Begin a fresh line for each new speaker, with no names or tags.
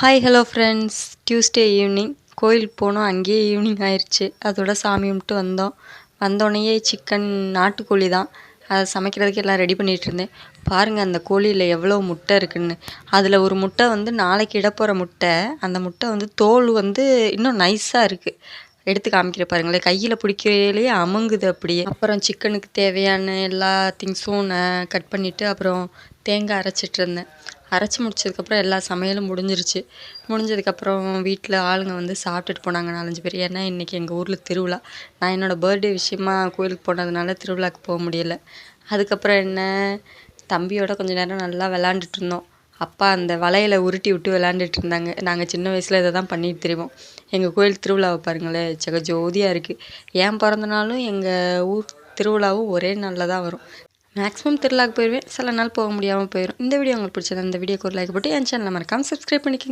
Hi hello friends Tuesday evening கோயிலுக்கு போனோம். அங்கேயே ஈவினிங் ஆயிடுச்சு அதோட சாமி கும்பிட்டு வந்தோம். வந்தோடனேயே சிக்கன் நாட்டுக்கோழி தான். அதை சமைக்கிறதுக்கு எல்லாம் ரெடி பண்ணிகிட்டு இருந்தேன். பாருங்கள் அந்த கோழியில் எவ்வளோ முட்டை இருக்குன்னு. அதில் ஒரு முட்டை வந்து நாளைக்கு இட போகிற முட்டை. அந்த முட்டை வந்து தோல் வந்து இன்னும் நைஸாக இருக்குது எடுத்து காமிக்கிற பாருங்களேன். கையில் பிடிக்கையிலேயே அமுங்குது அப்படியே. அப்புறம் சிக்கனுக்கு தேவையான எல்லா திங்ஸும் நான் கட் பண்ணிவிட்டு அப்புறம் தேங்காய் அரைச்சிட்டு இருந்தேன். அரைச்சி முடிச்சதுக்கப்புறம் எல்லா சமையலும் முடிஞ்சிருச்சு. முடிஞ்சதுக்கப்புறம் வீட்டில் ஆளுங்க வந்து சாப்பிட்டுட்டு போனாங்க நாலஞ்சு பேர். ஏன்னா இன்றைக்கி எங்கள் ஊரில் திருவிழா. நான் என்னோடய பர்த்டே விஷயமா கோயிலுக்கு போனதுனால திருவிழாக்கு போக முடியல. அதுக்கப்புறம் என்ன? தம்பியோட கொஞ்ச நேரம் நல்லா விளாண்டுட்டு இருந்தோம். அப்பா அந்த வலையில் உருட்டி விட்டு விளாண்டுட்டு இருந்தாங்க. நாங்கள் சின்ன வயசில் இதை தான் பண்ணிட்டு தெரிவோம். எங்கள் கோயில் திருவிழாவை பாருங்களேன் ஜெக ஜோதியாக இருக்குது ஏன் பிறந்த நாளும் எங்கள் ஊர் திருவிழாவும் ஒரே நாளில் தான் வரும். மேக்ஸிமம் திருவிழாக்கு போயிடுவேன் சில நாள் போக முடியாமல் போயிடும் இந்த வீடியோ உங்களுக்கு பிடிச்சது அந்த வீடியோக்கு ஒரு லைக் போட்டு என் சேனலை மறக்காமல் சப்ஸ்கிரைப் பண்ணிக்கோங்க.